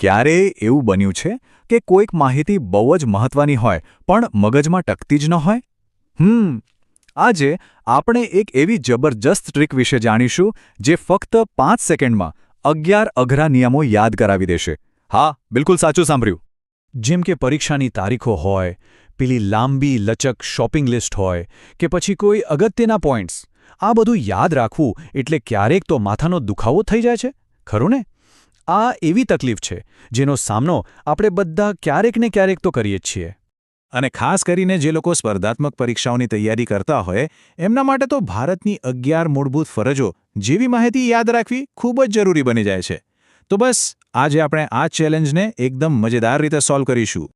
ક્યારેય એવું બન્યું છે કે કોઈક માહિતી બહુ જ મહત્વની હોય, પણ મગજમાં ટકતી જ ન હોય? હમ, આજે આપણે એક એવી જબરજસ્ત ટ્રીક વિશે જાણીશું, જે ફક્ત પાંચ સેકન્ડમાં અગિયાર અઘરા નિયમો યાદ કરાવી દેશે. હા, બિલકુલ સાચું સાંભળ્યું. જેમ કે પરીક્ષાની તારીખો હોય, પેલી લાંબી લચક શોપિંગ લિસ્ટ હોય, કે પછી કોઈ અગત્યના પોઈન્ટ્સ. આ બધું યાદ રાખવું એટલે ક્યારેક તો માથાનો દુખાવો થઈ જાય છે, ખરું ને? આ એવી તકલીફ છે, જેનો સામનો આપણે બધા ક્યારેક ને ક્યારેક તો કરીએ જ છીએ. અને ખાસ કરીને જે લોકો સ્પર્ધાત્મક પરીક્ષાઓની તૈયારી કરતા હોય, એમના માટે તો ભારતની અગિયાર મૂળભૂત ફરજો જેવી માહિતી યાદ રાખવી ખૂબ જ જરૂરી બની જાય છે. તો બસ, આજે આપણે આ ચેલેન્જને એકદમ મજેદાર રીતે સોલ્વ કરીશું.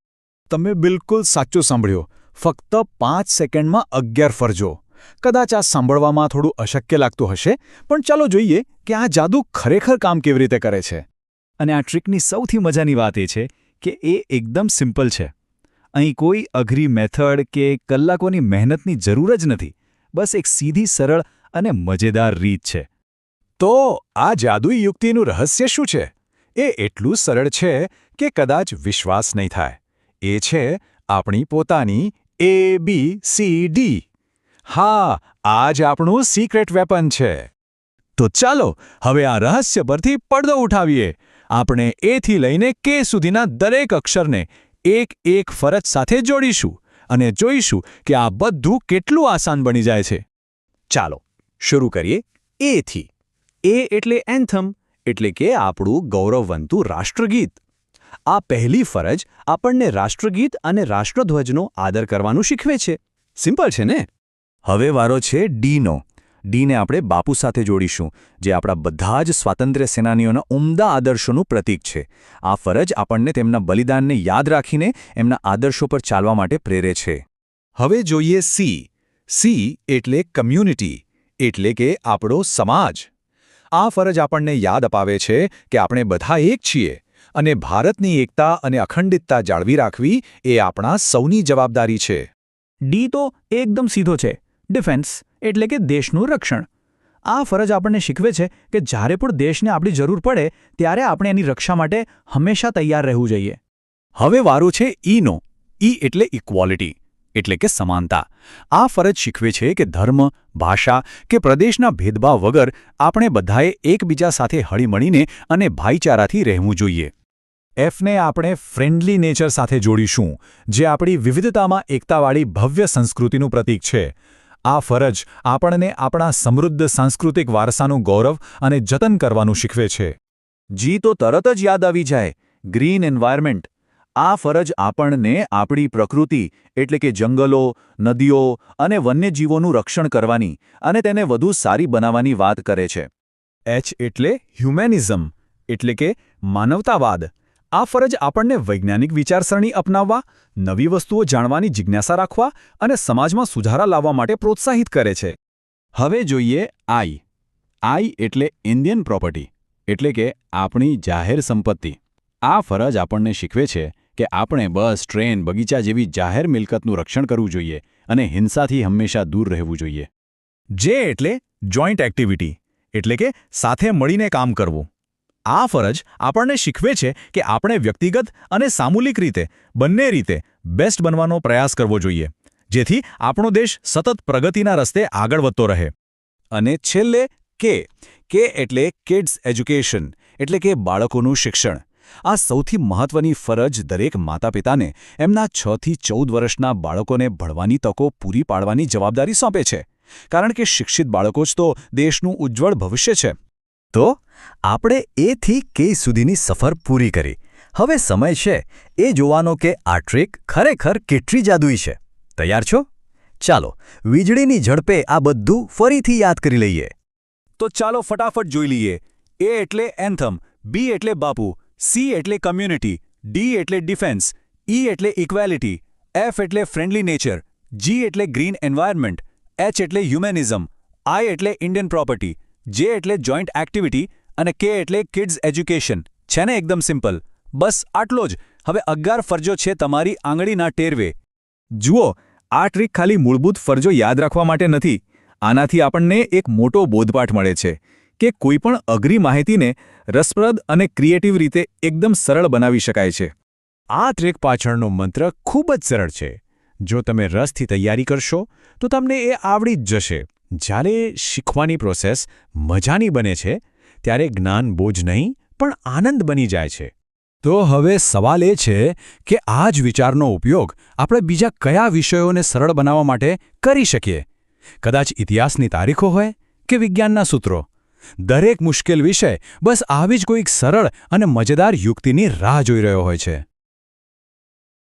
તમે બિલકુલ સાચું સાંભળ્યો. ફક્ત પાંચ સેકન્ડમાં અગિયાર ફરજો. કદાચ આ સાંભળવામાં થોડું અશક્ય લાગતું હશે, પણ ચાલો જોઈએ કે આ જાદુ ખરેખર કામ કેવી રીતે કરે છે. અને આ ટ્રીકની સૌથી મજાની વાત એ છે કે એ એકદમ સિમ્પલ છે. અહીં કોઈ અઘરી મેથડ કે કલાકોની મહેનતની જરૂર જ નથી. બસ એક સીધી, સરળ અને મજેદાર રીત છે. તો આ જાદુઈ યુક્તિનું રહસ્ય શું છે? એ એટલું સરળ છે કે કદાચ વિશ્વાસ નહીં થાય. એ છે આપણી પોતાની એ બી સી ડી હા, આ જ આપણું સિક્રેટ વેપન છે. તો ચાલો, હવે આ રહસ્ય પરથી પડદો ઉઠાવીએ. આપણે એથી લઈને કે સુધીના દરેક અક્ષરને એક એક ફરજ સાથે જોડીશું અને જોઈશું કે આ બધું કેટલું આસાન બની જાય છે. ચાલો, શરૂ કરીએ એથી એ એટલે એન્થમ, એટલે કે આપણું ગૌરવવંતું રાષ્ટ્રગીત. આ પહેલી ફરજ આપણને રાષ્ટ્રગીત અને રાષ્ટ્રધ્વજનો આદર કરવાનું શીખવે છે. સિમ્પલ છે ને? હવે વારો છે ડીનો ડીને આપણે બાપુ સાથે જોડીશું, જે આપણા બધા જ સ્વાતંત્ર્ય સેનાનીઓના ઉમદા આદર્શોનું પ્રતીક છે. આ ફરજ આપણને તેમના બલિદાનને યાદ રાખીને એમના આદર્શો પર ચાલવા માટે પ્રેરે છે. હવે જોઈએ સી. સી એટલે કમ્યુનિટી, એટલે કે આપણો સમાજ. આ ફરજ આપણને યાદ અપાવે છે કે આપણે બધા એક છીએ અને ભારતની એકતા અને અખંડિતતા જાળવી રાખવી એ આપણા સૌની જવાબદારી છે. ડી તો એકદમ સીધો છે. ડિફેન્સ એટલે કે દેશનું રક્ષણ. આ ફરજ આપણને શીખવે છે કે જ્યારે પણ દેશને આપણી જરૂર પડે, ત્યારે આપણે એની રક્ષા માટે હંમેશા તૈયાર રહેવું જોઈએ. હવે વારો છે ઈનો. ઈ એટલે ઇક્વોલિટી એટલે કે સમાનતા. આ ફરજ શીખવે છે કે ધર્મ, ભાષા કે પ્રદેશના ભેદભાવ વગર આપણે બધાએ એકબીજા સાથે હળીમળીને અને ભાઈચારાથી રહેવું જોઈએ. એફને આપણે ફ્રેન્ડલી નેચર સાથે જોડીશું, જે આપણી વિવિધતામાં એકતાવાળી ભવ્ય સંસ્કૃતિનું પ્રતીક છે. આ ફરજ આપણને આપણા સમૃદ્ધ સાંસ્કૃતિક વારસાનું ગૌરવ અને જતન કરવાનું શીખવે છે. જી તો તરત જ યાદ આવી જાય. Green environment. આ ફરજ આપણને આપણી પ્રકૃતિ, એટલે કે જંગલો, નદીઓ અને વન્યજીવોનું રક્ષણ કરવાની અને તેને વધુ સારી બનાવવાની વાત કરે છે. એચ એટલે હ્યુમેનિઝમ એટલે કે માનવતાવાદ. આ ફરજ આપણને વૈજ્ઞાનિક વિચારસરણી અપનાવવા, નવી વસ્તુઓ જાણવાની જિજ્ઞાસા રાખવા અને સમાજમાં સુધારા લાવવા માટે પ્રોત્સાહિત કરે છે. હવે જોઈએ આઈ. આઈ એટલે ઇન્ડિયન પ્રોપર્ટી, એટલે કે આપણી જાહેર સંપત્તિ. આ ફરજ આપણને શીખવે છે કે આપણે બસ, ટ્રેન, બગીચા જેવી જાહેર મિલકતનું રક્ષણ કરવું જોઈએ અને હિંસાથી હંમેશા દૂર રહેવું જોઈએ. જે એટલે જોઈન્ટ એક્ટિવિટી, એટલે કે સાથે મળીને કામ કરવું. આ ફરજ આપણને શીખવે છે કે આપણે વ્યક્તિગત અને સામૂલિક રીતે, બંને રીતે બેસ્ટ બનવાનો પ્રયાસ કરવો જોઈએ, જેથી આપણો દેશ સતત પ્રગતિના રસ્તે આગળ વધતો રહે. અને છેલ્લે, કે કે એટલે કિડ્સ એજ્યુકેશન એટલે કે બાળકોનું શિક્ષણ. આ સૌથી મહત્વની ફરજ દરેક માતાપિતાને એમના છથી ચૌદ વર્ષના બાળકોને ભણવાની તકો પૂરી પાડવાની જવાબદારી સોંપે છે. કારણ કે શિક્ષિત બાળકો જ તો દેશનું ઉજ્જવળ ભવિષ્ય છે. તો આપણે એથી કે સુધીની સફર પૂરી કરી. હવે સમય છે એ જોવાનો કે આ ટ્રીક ખરેખર કેટલી જાદુઈ છે. તૈયાર છો? ચાલો, વીજળીની ઝડપે આ બધું ફરીથી યાદ કરી લઈએ. તો ચાલો ફટાફટ જોઈ લઈએ. એ એટલે એન્થમ, બી એટલે બાપુ, સી એટલે કમ્યુનિટી, ડી એટલે ડિફેન્સ, ઈ એટલે ઇક્વેલિટી, એફ એટલે ફ્રેન્ડલી નેચર, જી એટલે ગ્રીન એન્વાયરમેન્ટ, એચ એટલે હ્યુમેનિઝમ, આઈ એટલે ઇન્ડિયન પ્રોપર્ટી જે એટલે જોઈન્ટ એક્ટિવિટી અને કે એટલે કિડ્સ એજ્યુકેશન છે ને એકદમ સિમ્પલ બસ આટલો જ. હવે અગિયાર ફરજો છે તમારી આંગળીના ટેરવે. જુઓ, આ ટ્રીક ખાલી મૂળભૂત ફરજો યાદ રાખવા માટે નથી. આનાથી આપણને એક મોટો બોધપાઠ મળે છે કે કોઈપણ અઘરી માહિતીને રસપ્રદ અને ક્રિએટિવ રીતે એકદમ સરળ બનાવી શકાય છે. આ ટ્રેક પાછળનો મંત્ર ખૂબ જ સરળ છે. જો તમે રસથી તૈયારી કરશો, તો તમને એ આવડી જ જશે. જ્યારે શીખવાની પ્રોસેસ મજાની બને છે, ત્યારે જ્ઞાન બોજ નહીં, પણ આનંદ બની જાય છે. તો હવે સવાલ એ છે કે આ જ વિચારનો ઉપયોગ આપણે બીજા કયા વિષયોને સરળ બનાવવા માટે કરી શકીએ? કદાચ ઇતિહાસની તારીખો હોય કે વિજ્ઞાનના સૂત્રો? દરેક મુશ્કેલ વિષય બસ આવી જ કોઈક સરળ અને મજેદાર યુક્તિની રાહ જોઈ રહ્યો હોય છે.